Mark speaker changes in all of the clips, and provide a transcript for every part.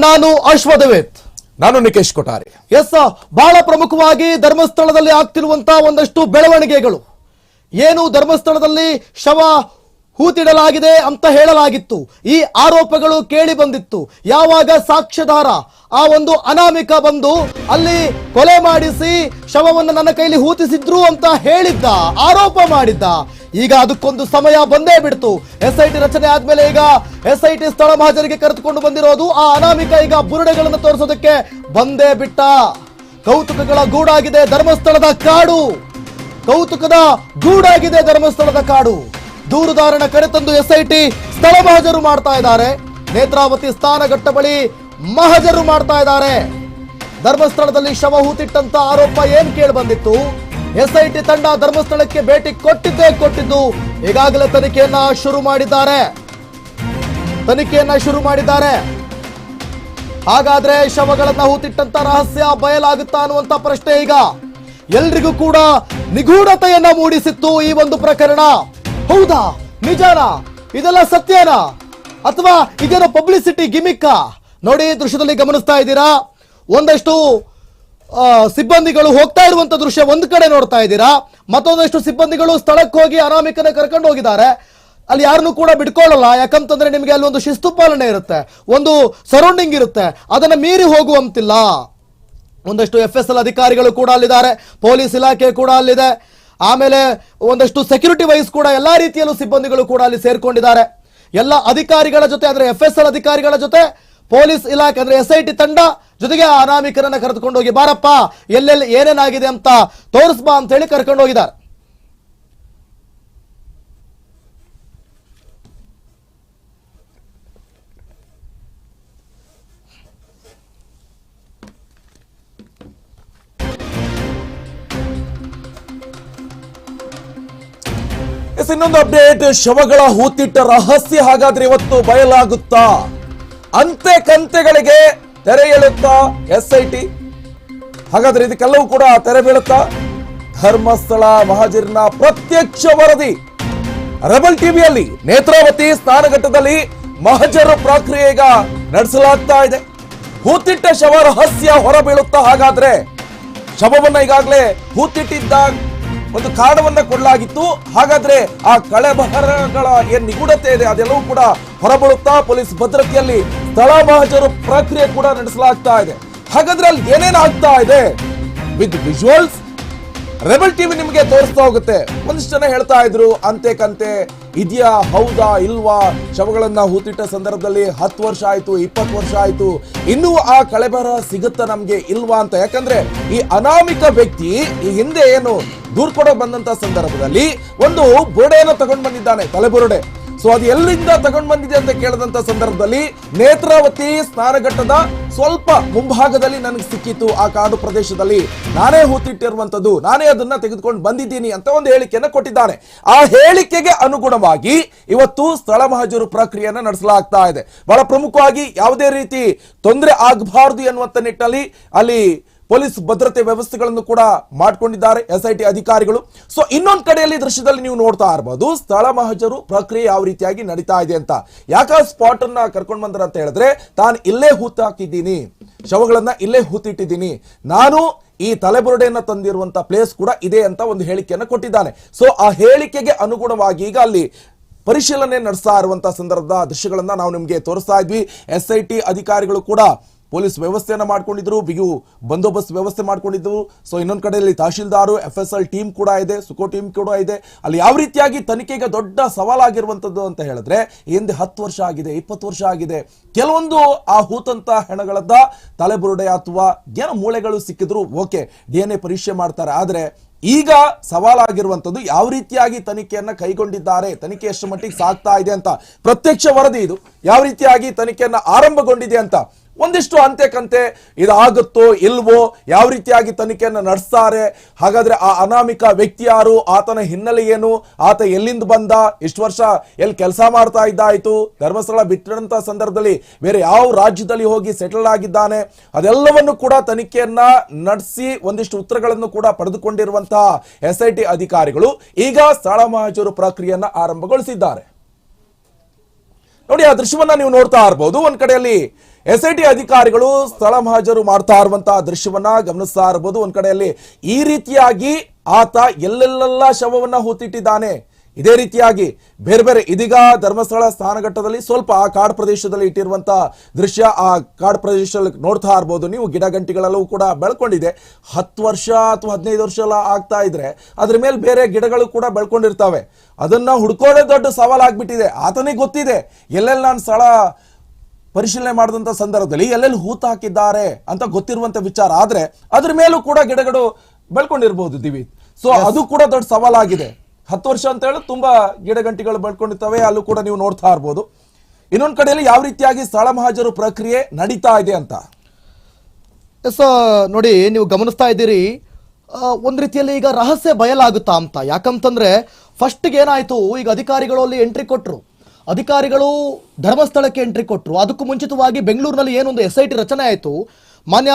Speaker 1: ನಾನು ಅಶ್ವಥವೇತ್.
Speaker 2: ನಾನು ನಿಕೇಶ್ ಕೊಠಾರಿ.
Speaker 1: ಎಸ್ ಬಹಳ ಪ್ರಮುಖವಾಗಿ ಧರ್ಮಸ್ಥಳದಲ್ಲಿ ಆಗ್ತಿರುವಂತಹ ಒಂದಷ್ಟು ಬೆಳವಣಿಗೆಗಳು. ಏನು ಧರ್ಮಸ್ಥಳದಲ್ಲಿ ಶವ ಹೂತಿಡಲಾಗಿದೆ ಅಂತ ಹೇಳಲಾಗಿತ್ತು. ಈ ಆರೋಪಗಳು ಕೇಳಿ ಬಂದಿತ್ತು. ಯಾವಾಗ ಸಾಕ್ಷ್ಯಧಾರ ಆ ಒಂದು ಅನಾಮಿಕ ಬಂದು ಅಲ್ಲಿ ಕೊಲೆ ಮಾಡಿಸಿ ಶವವನ್ನು ನನ್ನ ಕೈಲಿ ಹೂತಿಸಿದ್ರು ಅಂತ ಹೇಳಿದ್ದ, ಆರೋಪ ಮಾಡಿದ್ದ. ಈಗ ಅದಕ್ಕೊಂದು ಸಮಯ ಬಂದೇ ಬಿಡ್ತು. ಎಸ್ ಐ ಟಿ ರಚನೆ ಆದ್ಮೇಲೆ ಈಗ ಎಸ್ ಐ ಟಿ ಸ್ಥಳ ಮಹಾಜರಿಗೆ ಕರೆದುಕೊಂಡು ಬಂದಿರೋದು ಆ ಅನಾಮಿಕ ಈಗ ಬುರುಡೆಗಳನ್ನು ತೋರಿಸೋದಕ್ಕೆ ಬಂದೇ ಬಿಟ್ಟ. ಕೌತುಕಗಳ ಗೂಡಾಗಿದೆ ಧರ್ಮಸ್ಥಳದ ಕಾಡು. ಕೌತುಕದ ಗೂಡಾಗಿದೆ ಧರ್ಮಸ್ಥಳದ ಕಾಡು. ದೂರುದಾರನ ಕರೆತಂದು ಎಸ್ ಐ ಟಿ ಸ್ಥಳ ಮಹಜರು ಮಾಡ್ತಾ ಇದ್ದಾರೆ. ನೇತ್ರಾವತಿ ಸ್ಥಾನಘಟ್ಟ ಬಳಿ ಮಹಜರು ಮಾಡ್ತಾ ಇದ್ದಾರೆ. ಧರ್ಮಸ್ಥಳದಲ್ಲಿ ಶವ ಹೂತಿಟ್ಟಂತ ಆರೋಪ ಏನ್ ಕೇಳಿ ಬಂದಿತ್ತು? ಎಸ್ಐಟಿ ತಂಡ ಧರ್ಮಸ್ಥಳಕ್ಕೆ ಭೇಟಿ ಕೊಟ್ಟಿದ್ದೇ ಕೊಟ್ಟಿದ್ದು, ಈಗಾಗಲೇ ತನಿಖೆಯನ್ನ ಶುರು ಮಾಡಿದ್ದಾರೆ. ತನಿಖೆಯನ್ನ ಶುರು ಮಾಡಿದ್ದಾರೆ. ಹಾಗಾದ್ರೆ ಶವಗಳನ್ನ ಹೂತಿಟ್ಟಂತ ರಹಸ್ಯ ಬಯಲಾಗುತ್ತಾ ಅನ್ನುವಂತ ಪ್ರಶ್ನೆ ಈಗ. ಎಲ್ರಿಗೂ ಕೂಡ ನಿಗೂಢತೆಯನ್ನ ಮೂಡಿಸಿತ್ತು ಈ ಒಂದು ಪ್ರಕರಣ. ಹೌದಾ? ನಿಜಾನಾ? ಇದೆಲ್ಲ ಸತ್ಯನಾ? ಅಥವಾ ಇದೇನೋ ಪಬ್ಲಿಸಿಟಿ ಗಿಮಿಕ್ಕ ನೋಡಿ, ದೃಶ್ಯದಲ್ಲಿ ಗಮನಿಸ್ತಾ ಇದ್ದೀರಾ? ಒಂದಷ್ಟು ಸಿಬ್ಬಂದಿಗಳು ಹೋಗ್ತಾ ಇರುವಂತ ದೃಶ್ಯ ಒಂದು ಕಡೆ ನೋಡ್ತಾ ಇದ್ದೀರಾ? ಮತ್ತೊಂದಷ್ಟು ಸಿಬ್ಬಂದಿಗಳು ಸ್ಥಳಕ್ಕೆ ಹೋಗಿ ಅನಾಮಿಕನ ಕರ್ಕೊಂಡು ಹೋಗಿದ್ದಾರೆ. ಅಲ್ಲಿ ಯಾರನ್ನು ಕೂಡ ಬಿಡ್ಕೊಳ್ಳಲ್ಲ. ಯಾಕಂತಂದ್ರೆ ನಿಮಗೆ ಅಲ್ಲಿ ಒಂದು ಶಿಸ್ತು ಪಾಲನೆ ಇರುತ್ತೆ. ಒಂದು ಸರೌಂಡಿಂಗ್ ಇರುತ್ತೆ. ಅದನ್ನ ಮೀರಿ ಹೋಗುವಂತಿಲ್ಲ. ಒಂದಷ್ಟು ಎಫ್ ಎಸ್ ಎಲ್ ಅಧಿಕಾರಿಗಳು ಕೂಡ ಅಲ್ಲಿದ್ದಾರೆ. ಪೊಲೀಸ್ ಇಲಾಖೆ ಕೂಡ ಅಲ್ಲಿದೆ. ಆಮೇಲೆ ಒಂದಷ್ಟು ಸೆಕ್ಯೂರಿಟಿ ವೈಸ್ ಕೂಡ ಎಲ್ಲಾ ರೀತಿಯಲ್ಲೂ ಸಿಬ್ಬಂದಿಗಳು ಕೂಡ ಅಲ್ಲಿ ಸೇರ್ಕೊಂಡಿದ್ದಾರೆ. ಎಲ್ಲ ಅಧಿಕಾರಿಗಳ ಜೊತೆ ಅಂದ್ರೆ ಎಫ್ ಎಸ್ ಎಲ್ ಅಧಿಕಾರಿಗಳ ಜೊತೆ, ಪೊಲೀಸ್ ಇಲಾಖೆ ಅಂದ್ರೆ ಎಸ್ ಐ ಟಿ ತಂಡ ಜೊತೆಗೆ ಅನಾಮಿಕರನ್ನ ಕರೆದುಕೊಂಡು ಹೋಗಿ, ಬಾರಪ್ಪ, ಎಲ್ಲೆಲ್ಲಿ ಏನೇನಾಗಿದೆ ಅಂತ ತೋರಿಸ್ಬಾ ಅಂತ ಹೇಳಿ ಕರ್ಕೊಂಡು ಹೋಗಿದ್ದಾರೆ.
Speaker 2: ಇನ್ನೊಂದು ಅಪ್ಡೇಟ್ ಶವಗಳ ಹೂತಿಟ್ಟ ರಹಸ್ಯ ಹಾಗಾದ್ರೆ ಇವತ್ತು ಬಯಲಾಗುತ್ತಾ? ಅಂತೆ ಕಂತೆಗಳಿಗೆ ತೆರೆ ಎಳುತ್ತಾ ಎಸ್ ಐ ಟಿ? ಹಾಗಾದ್ರೆ ಇದಕ್ಕೆಲ್ಲವೂ ಕೂಡ ತೆರೆ ಬೀಳುತ್ತಾ? ಧರ್ಮಸ್ಥಳ ಮಹಾಜಿರ್ನ ಪ್ರತ್ಯಕ್ಷ ವರದಿ. ರೆಬಲ್ ಟಿವಿಯಲ್ಲಿ ನೇತ್ರಾವತಿ ಸ್ನಾನಘಟ್ಟದಲ್ಲಿ ಮಹಜರು ಪ್ರಕ್ರಿಯೆ ಈಗ ನಡೆಸಲಾಗ್ತಾ ಇದೆ. ಹೂತಿಟ್ಟ ಶವ ರಹಸ್ಯ ಹೊರಬೀಳುತ್ತಾ ಹಾಗಾದ್ರೆ ಶವವನ್ನ ಈಗಾಗಲೇ ಹೂತಿಟ್ಟಿದ್ದ ಒಂದು ಕಾರಣವನ್ನ ಕೊಡಲಾಗಿತ್ತು. ಹಾಗಾದ್ರೆ ಆ ಕಳೆಬಹರಗಳ ಏನ್ ನಿಗೂಢತೆ ಇದೆ, ಅದೆಲ್ಲವೂ ಕೂಡ ಹೊರಬರುತ್ತಾ ಪೊಲೀಸ್ ಭದ್ರತೆಯಲ್ಲಿ ಸ್ಥಳ ಮಹಜರು ಪ್ರಕ್ರಿಯೆ ಕೂಡ ನಡೆಸಲಾಗ್ತಾ ಇದೆ. ಹಾಗಾದ್ರೆ ಅಲ್ಲಿ ಏನೇನಾಗ್ತಾ ಇದೆ? ವಿತ್ ವಿಜುವಲ್ಸ್ ರೆಬಲ್ ಟಿವಿ ನಿಮಗೆ ತೋರಿಸ್ತಾ ಹೋಗುತ್ತೆ. ಒಂದಿಷ್ಟು ಜನ ಹೇಳ್ತಾ ಇದ್ರು, ಅಂತೆ ಕಂತೆ, ಇದೆಯಾ, ಹೌದಾ, ಇಲ್ವಾ? ಶವಗಳನ್ನ ಹೂತಿಟ್ಟ ಸಂದರ್ಭದಲ್ಲಿ ಹತ್ತು ವರ್ಷ ಆಯ್ತು, ಇಪ್ಪತ್ತು ವರ್ಷ ಆಯ್ತು. ಇನ್ನೂ ಆ ಕಳೆಬರ ಸಿಗುತ್ತಾ ನಮ್ಗೆ ಇಲ್ವಾ ಅಂತ? ಯಾಕಂದ್ರೆ ಈ ಅನಾಮಿಕ ವ್ಯಕ್ತಿ ಈ ಹಿಂದೆ ಏನು ದೂರ್ ಕೊಡೋ ಬಂದಂತ ಸಂದರ್ಭದಲ್ಲಿ ಒಂದು ಬುರುಡೆಯನ್ನು ತಗೊಂಡ್ ಬಂದಿದ್ದಾನೆ, ತಲೆಬುರುಡೆ. ಸೊ ಅದು ಎಲ್ಲಿಂದ ತಗೊಂಡ್ ಬಂದಿದೆ ಅಂತ ಕೇಳಿದಂತ ಸಂದರ್ಭದಲ್ಲಿ ನೇತ್ರಾವತಿ ಸ್ನಾನಘಟ್ಟದ ಸ್ವಲ್ಪ ಮುಂಭಾಗದಲ್ಲಿ ನನಗೆ ಸಿಕ್ಕಿತ್ತು ಆ ಕಾಡು ಪ್ರದೇಶದಲ್ಲಿ. ನಾನೇ ಹೂತಿಟ್ಟಿರುವಂತದ್ದು ನಾನೇ ಅದನ್ನ ತೆಗೆದುಕೊಂಡು ಬಂದಿದ್ದೀನಿ ಅಂತ ಒಂದು ಹೇಳಿಕೆಯನ್ನು ಕೊಟ್ಟಿದ್ದಾನೆ. ಆ ಹೇಳಿಕೆಗೆ ಅನುಗುಣವಾಗಿ ಇವತ್ತು ಸ್ಥಳ ಮಹಜೂರು ಪ್ರಕ್ರಿಯೆಯನ್ನ ನಡೆಸಲಾಗ್ತಾ ಇದೆ. ಬಹಳ ಪ್ರಮುಖವಾಗಿ ಯಾವುದೇ ರೀತಿ ತೊಂದರೆ ಆಗಬಾರದು ಎನ್ನುವಂಥ ನಿಟ್ಟಲ್ಲಿ ಅಲ್ಲಿ ಪೊಲೀಸ್ ಭದ್ರತೆ ವ್ಯವಸ್ಥೆಗಳನ್ನು ಕೂಡ ಮಾಡಿಕೊಂಡಿದ್ದಾರೆ ಎಸ್ಐಟಿ ಅಧಿಕಾರಿಗಳು. ಸೊ ಇನ್ನೊಂದು ಕಡೆಯಲ್ಲಿ ದೃಶ್ಯದಲ್ಲಿ ನೀವು ನೋಡ್ತಾ ಇರಬಹುದು ಸ್ಥಳ ಮಹಜರು ಪ್ರಕ್ರಿಯೆ ಯಾವ ರೀತಿಯಾಗಿ ನಡೀತಾ ಇದೆ ಅಂತ. ಯಾಕ ಸ್ಪಾಟ್ ಅನ್ನ ಕರ್ಕೊಂಡ್ ಬಂದ್ರ ಅಂತ ಹೇಳಿದ್ರೆ, ತಾನು ಇಲ್ಲೇ ಹೂತು ಹಾಕಿದ್ದೀನಿ, ಶವಗಳನ್ನ ಇಲ್ಲೇ ಹೂತಿಟ್ಟಿದ್ದೀನಿ, ನಾನು ಈ ತಲೆಬುರುಡೆಯನ್ನ ತಂದಿರುವಂತ ಪ್ಲೇಸ್ ಕೂಡ ಇದೆ ಅಂತ ಒಂದು ಹೇಳಿಕೆಯನ್ನು ಕೊಟ್ಟಿದ್ದಾನೆ. ಸೊ ಆ ಹೇಳಿಕೆಗೆ ಅನುಗುಣವಾಗಿ ಈಗ ಅಲ್ಲಿ ಪರಿಶೀಲನೆ ನಡೆಸ್ತಾ ಇರುವಂತಹ ಸಂದರ್ಭದ ದೃಶ್ಯಗಳನ್ನ ನಾವು ನಿಮಗೆ ತೋರಿಸ್ತಾ ಇದ್ವಿ. ಎಸ್ ಐ ಟಿ ಅಧಿಕಾರಿಗಳು ಕೂಡ ಪೊಲೀಸ್ ವ್ಯವಸ್ಥೆಯನ್ನು ಮಾಡ್ಕೊಂಡಿದ್ರು ಬಿಗು ಬಂದೋಬಸ್ತ್ ವ್ಯವಸ್ಥೆ ಮಾಡ್ಕೊಂಡಿದ್ರು. ಸೊ ಇನ್ನೊಂದು ಕಡೆಯಲ್ಲಿ tahsildar F S L team ಕೂಡ ಇದೆ ಸುಕೋ ಟೀಮ್ ಕೂಡ ಇದೆ. ಅಲ್ಲಿ ಯಾವ ರೀತಿಯಾಗಿ ತನಿಖೆಗೆ ದೊಡ್ಡ ಸವಾಲಾಗಿರುವಂಥದ್ದು ಅಂತ ಹೇಳಿದ್ರೆ ಹಿಂದೆ ಹತ್ತು ವರ್ಷ ಆಗಿದೆ, ಇಪ್ಪತ್ತು ವರ್ಷ ಆಗಿದೆ. ಕೆಲವೊಂದು ಆ ಹೂತಂತ ಹೆಣಗಳದ್ದ ತಲೆಬುರುಡೆ ಅಥವಾ ಏನೋ ಮೂಳೆಗಳು ಸಿಕ್ಕಿದ್ರು ಓಕೆ ಡಿ ಎನ್ ಪರೀಕ್ಷೆ ಮಾಡ್ತಾರೆ. ಆದರೆ, ಈಗ ಸವಾಲಾಗಿರುವಂಥದ್ದು ಯಾವ ರೀತಿಯಾಗಿ ತನಿಖೆಯನ್ನು ಕೈಗೊಂಡಿದ್ದಾರೆ, ತನಿಖೆ ಎಷ್ಟು ಮಟ್ಟಿಗೆ ಸಾಗ್ತಾ ಇದೆ ಅಂತ. ಪ್ರತ್ಯಕ್ಷ ವರದಿ ಇದು. ಯಾವ ರೀತಿಯಾಗಿ ತನಿಖೆಯನ್ನು ಆರಂಭಗೊಂಡಿದೆ ಅಂತ. ಒಂದಿಷ್ಟು ಅಂತೆ ಕಂತೆ ಇದಾಗುತ್ತೋ ಇಲ್ವೋ ಯಾವ ರೀತಿಯಾಗಿ ತನಿಖೆಯನ್ನು ನಡೆಸ್ತಾರೆ? ಹಾಗಾದ್ರೆ ಆ ಅನಾಮಿಕ ವ್ಯಕ್ತಿ ಯಾರು? ಆತನ ಹಿನ್ನೆಲೆ ಏನು? ಆತ ಎಲ್ಲಿಂದ ಬಂದ? ಇಷ್ಟು ವರ್ಷ ಎಲ್ಲಿ ಕೆಲಸ ಮಾಡ್ತಾ ಇದ್ದಾಯ್ತು? ಧರ್ಮಸ್ಥಳ ಬಿಟ್ಟಂತ ಸಂದರ್ಭದಲ್ಲಿ ಬೇರೆ ಯಾವ ರಾಜ್ಯದಲ್ಲಿ ಹೋಗಿ ಸೆಟಲ್ ಆಗಿದ್ದಾನೆ? ಅದೆಲ್ಲವನ್ನು ಕೂಡ ತನಿಖೆಯನ್ನ ನಡೆಸಿ ಒಂದಿಷ್ಟು ಉತ್ತರಗಳನ್ನು ಕೂಡ ಪಡೆದುಕೊಂಡಿರುವಂತಹ ಎಸ್ ಐ ಟಿ ಅಧಿಕಾರಿಗಳು ಈಗ ಸ್ಥಳ ಮಹಜೂರು ಪ್ರಕ್ರಿಯೆಯನ್ನ ಆರಂಭಗೊಳಿಸಿದ್ದಾರೆ. ನೋಡಿ, ಆ ದೃಶ್ಯವನ್ನ ನೀವು ನೋಡ್ತಾ ಇರಬಹುದು ಒಂದ್ ಕಡೆಯಲ್ಲಿ ಎಸ್ ಐ ಟಿ ಅಧಿಕಾರಿಗಳು ಸ್ಥಳ ಮಹಾಜರು ಮಾಡ್ತಾ ಇರುವಂತಹ ದೃಶ್ಯವನ್ನ ಗಮನಿಸ್ತಾ ಇರಬಹುದು. ಒಂದ್ ಕಡೆಯಲ್ಲಿ ಈ ರೀತಿಯಾಗಿ ಆತ ಎಲ್ಲೆಲ್ಲೆಲ್ಲ ಶವವನ್ನ ಹೂತಿಟ್ಟಿದ್ದಾನೆ. ಇದೇ ರೀತಿಯಾಗಿ ಬೇರೆ ಬೇರೆ ಇದೀಗ ಧರ್ಮಸ್ಥಳ ಸ್ಥಾನಘಟ್ಟದಲ್ಲಿ ಸ್ವಲ್ಪ ಆ ಕಾಡು ಪ್ರದೇಶದಲ್ಲಿ ಇಟ್ಟಿರುವಂತ ದೃಶ್ಯ ಆ ಕಾಡು ಪ್ರದೇಶದಲ್ಲಿ ನೋಡ್ತಾ ಇರ್ಬೋದು ನೀವು ಗಿಡ ಗಂಟಿಗಳೆಲ್ಲವೂ ಕೂಡ ಬೆಳ್ಕೊಂಡಿದೆ. ಹತ್ತು ವರ್ಷ ಅಥವಾ ಹದಿನೈದು ವರ್ಷ ಎಲ್ಲ ಆಗ್ತಾ ಇದ್ರೆ ಅದ್ರ ಮೇಲೆ ಬೇರೆ ಗಿಡಗಳು ಕೂಡ ಬೆಳ್ಕೊಂಡಿರ್ತಾವೆ. ಅದನ್ನ ಹುಡ್ಕೋದೇ ದೊಡ್ಡ ಸವಾಲಾಗ್ಬಿಟ್ಟಿದೆ. ಆತನಿಗೆ ಗೊತ್ತಿದೆ. ಎಲ್ಲೆಲ್ಲ ನಾನು ಸ್ಥಳ ಪರಿಶೀಲನೆ ಮಾಡಿದಂಥ ಸಂದರ್ಭದಲ್ಲಿ ಎಲ್ಲೆಲ್ಲಿ ಹೂತು ಹಾಕಿದ್ದಾರೆ ಅಂತ ಗೊತ್ತಿರುವಂತ ವಿಚಾರ. ಆದರೆ ಅದ್ರ ಮೇಲೂ ಕೂಡ ಗಿಡಗಳು ಬೆಳ್ಕೊಂಡಿರ್ಬೋದು ದಿವಿ. ಸೊ ಅದು ಕೂಡ ದೊಡ್ಡ ಸವಾಲಾಗಿದೆ. ಹತ್ತು ವರ್ಷ ಅಂತ ಹೇಳಿ ತುಂಬಾ ಗಿಡಗಂಟಿಗಳು ಬೆಳ್ಕೊಂಡಿರ್ತವೆ ಅಲ್ಲೂ ಕೂಡ ನೀವು ನೋಡ್ತಾ ಇರ್ಬೋದು. ಇನ್ನೊಂದು ಕಡೆಯಲ್ಲಿ ಯಾವ ರೀತಿಯಾಗಿ ಸ್ಥಳ ಮಹಾಜರು ಪ್ರಕ್ರಿಯೆ ನಡೀತಾ ಇದೆ ಅಂತ?
Speaker 1: ಎಸ್ ನೋಡಿ ನೀವು ಗಮನಿಸ್ತಾ ಇದ್ದೀರಿ. ಒಂದು ರೀತಿಯಲ್ಲಿ ಈಗ ರಹಸ್ಯ ಬಯಲಾಗುತ್ತಾ ಅಂತ. ಯಾಕಂತಂದ್ರೆ ಫಸ್ಟ್ಗೆ ಏನಾಯಿತು? ಈಗ ಅಧಿಕಾರಿಗಳು ಅಲ್ಲಿ ಎಂಟ್ರಿ ಕೊಟ್ರು. ಅಧಿಕಾರಿಗಳು ಧರ್ಮಸ್ಥಳಕ್ಕೆ ಎಂಟ್ರಿ ಕೊಟ್ಟರು ಅದಕ್ಕೂ ಮುಂಚಿತವಾಗಿ ಬೆಂಗಳೂರಿನಲ್ಲಿ ಏನೊಂದು ಎಸ್ ಐ ಟಿ ರಚನೆ ಆಯಿತು. ಮಾನ್ಯ